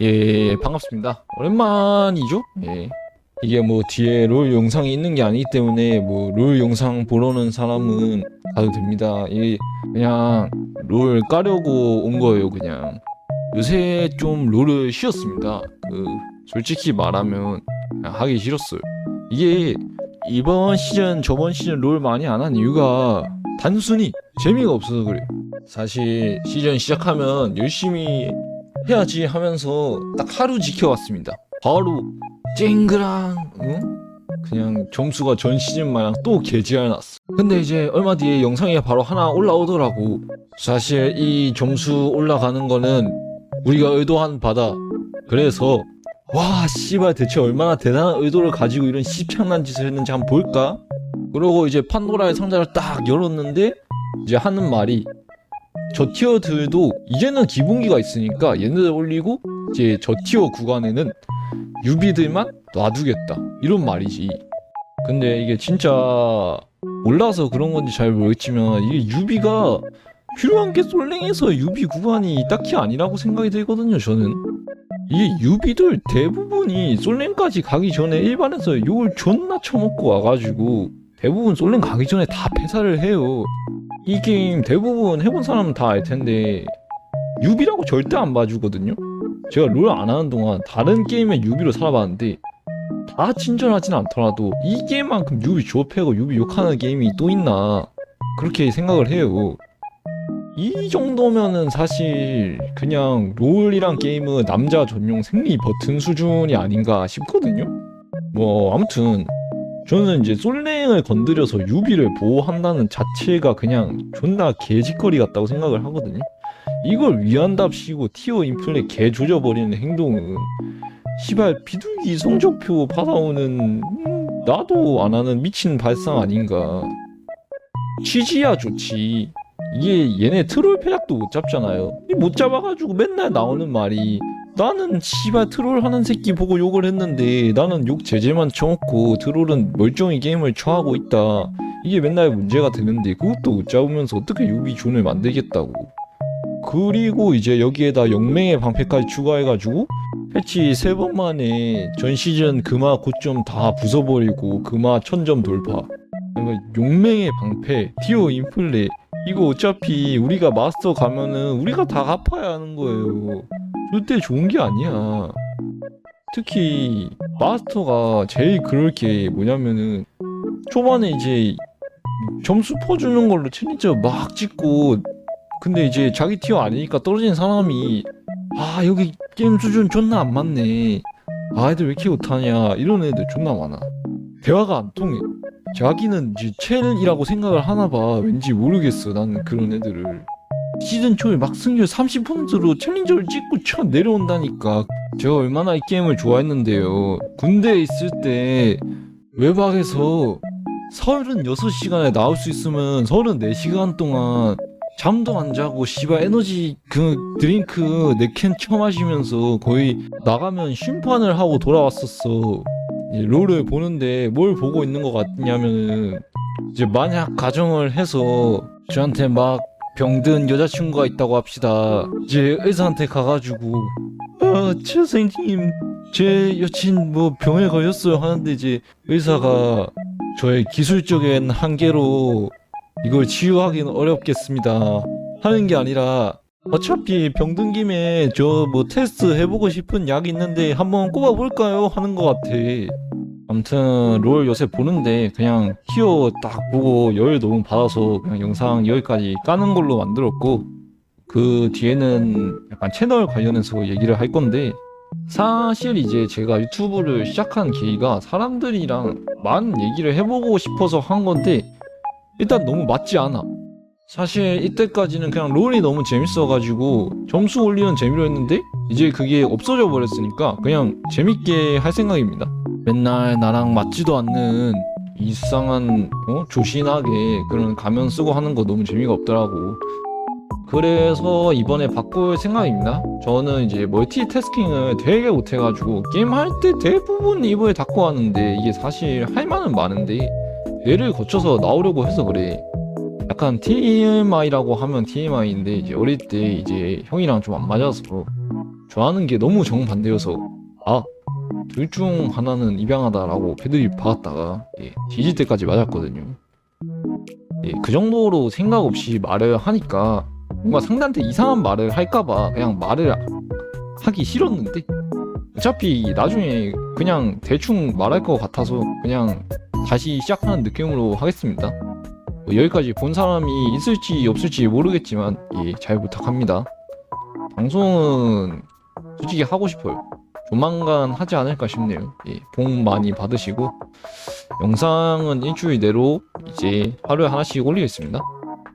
예, 반갑습니다. 오랜만이죠? 예. 이게 뭐 뒤에 롤 영상이 있는 게 아니기 때문에 뭐 롤 영상 보러 오는 사람은 가도 됩니다. 이게 그냥 롤 까려고 온 거예요, 그냥. 요새 좀 롤을 쉬었습니다. 그 솔직히 말하면 하기 싫었어요. 이게 이번 시즌 저번 시즌 롤 많이 안 한 이유가 단순히 재미가 없어서 그래요. 사실 시즌 시작하면 열심히 해야지 하면서 딱 하루 지켜왔습니다. 바로 쨍그랑 응? 그냥 점수가 전 시즌 마냥 또 개지랄 났어. 근데 이제 얼마 뒤에 영상이 바로 하나 올라오더라고. 사실 이 점수 올라가는 거는 우리가 의도한 바다. 그래서 와 씨발 대체 얼마나 대단한 의도를 가지고 이런 씹창난 짓을 했는지 한번 볼까? 그러고 이제 판도라의 상자를 딱 열었는데 이제 하는 말이 저 티어들도 이제는 기본기가 있으니까 얘네들 올리고 이제 저 티어 구간에는 유비들만 놔두겠다. 이런 말이지. 근데 이게 진짜 몰라서 그런 건지 잘 모르겠지만 이게 유비가 필요한 게 솔랭에서 유비 구간이 딱히 아니라고 생각이 들거든요 저는. 이게 유비들 대부분이 솔랭까지 가기 전에 일반에서 욕을 존나 쳐먹고 와가지고 대부분 솔랭 가기 전에 다 패사를 해요 이 게임 대부분 해본 사람은 다 알 텐데 유비라고 절대 안 봐주거든요. 제가 롤 안 하는 동안 다른 게임의 유비로 살아봤는데 다 친절하진 않더라도 이 게임만큼 유비 조패고 유비 욕하는 게임이 또 있나 그렇게 생각을 해요. 이 정도면은 사실 그냥 롤이란 게임은 남자 전용 생리 버튼 수준이 아닌가 싶거든요. 뭐 아무튼 저는 이제 솔랭을 건드려서 유비를 보호한다는 자체가 그냥 존나 개짓거리 같다고 생각을 하거든요. 이걸 위한답시고 티어 인플레 개 조져버리는 행동은 시발 비둘기 성적표 받아오는 음, 나도 안 하는 미친 발상 아닌가. 취지야 좋지. 이게 얘네 트롤 패작도 못 잡잖아요. 이못 잡아가지고 맨날 나오는 말이 나는 씨발 트롤 하는 새끼 보고 욕을 했는데 나는 욕 제재만 쳐먹고 트롤은 멀쩡히 게임을 처하고 있다. 이게 맨날 문제가 되는데 그것도 못 잡으면서 어떻게 유비 존을 만들겠다고. 그리고 이제 여기에다 영맹의 방패까지 추가해가지고 패치 세 번 만에 전 시즌 금화 고점 다 부숴버리고 금화 천점 돌파. 그러니까 용맹의 방패, 티어 인플레 이거 어차피 우리가 마스터 가면은 우리가 다 갚아야 하는 거예요. 절대 좋은 게 아니야. 특히 마스터가 제일 그럴 게. 뭐냐면은 초반에 이제 점수 퍼주는 걸로 챌린저 막 찍고 근데 이제 자기 티어 아니니까 떨어진 사람이 아 여기 게임 수준 존나 안 맞네. 아 애들 왜 이렇게 못하냐. 이런 애들 존나 많아. 대화가 안 통해. 자기는 이제 첼이라고 생각을 하나 봐. 왠지 모르겠어 나는 그런 애들을 시즌 초에 막 승률 30%로 챌린저를 찍고 쳐 내려온다니까. 제가 얼마나 이 게임을 좋아했는데요. 군대에 있을 때 외박에서 36시간에 나올 수 있으면 34시간 동안 잠도 안 자고 씨발 에너지 그 드링크 네캔 처마시면서 거의 나가면 심판을 하고 돌아왔었어. 이 롤을 보는데 뭘 보고 있는 것 같냐면은 이제 만약 가정을 해서 저한테 막 병든 여자친구가 있다고 합시다 이제 의사한테 가가지고 아 선생님 제 여친 뭐 병에 걸렸어요 하는데 이제 의사가 저의 기술적인 한계로 이걸 치유하기는 어렵겠습니다 하는 게 아니라 어차피 병든 김에 저 뭐 테스트 해보고 싶은 약 있는데 한번 꼽아볼까요? 하는 것 같아 아무튼 롤 요새 보는데 그냥 티어 딱 보고 열 너무 받아서 그냥 영상 여기까지 까는 걸로 만들었고 그 뒤에는 약간 채널 관련해서 얘기를 할 건데 사실 이제 제가 유튜브를 시작한 계기가 사람들이랑 많은 얘기를 해보고 싶어서 한 건데 일단 너무 맞지 않아 사실 이때까지는 그냥 롤이 너무 재밌어가지고 점수 올리는 재미로 했는데 이제 그게 없어져 버렸으니까 그냥 재밌게 할 생각입니다. 맨날 나랑 맞지도 않는 이상한 어? 조신하게 그런 가면 쓰고 하는 거 너무 재미가 없더라고. 그래서 이번에 바꿀 생각입니다. 저는 이제 멀티태스킹을 되게 못해가지고 게임 할 때 대부분 입을 닫고 하는데 이게 사실 할 만은 많은데 뇌를 거쳐서 나오려고 해서 그래. 약간 TMI라고 하면 TMI인데 이제 어릴 때 이제 형이랑 좀 안 맞아서 좋아하는 게 너무 정반대여서 아 둘 중 하나는 입양하다라고 패드립 박았다가 예, 뒤질 때까지 맞았거든요. 예, 그 정도로 생각 없이 말을 하니까 뭔가 상대한테 이상한 말을 할까봐 그냥 말을 하기 싫었는데 어차피 나중에 그냥 대충 말할 것 같아서 그냥 다시 시작하는 느낌으로 하겠습니다. 뭐 여기까지 본 사람이 있을지 없을지 모르겠지만 예, 잘 부탁합니다. 방송은 솔직히 하고 싶어요. 조만간 하지 않을까 싶네요. 예, 복 많이 받으시고 영상은 일주일 내로 이제 하루에 하나씩 올리겠습니다.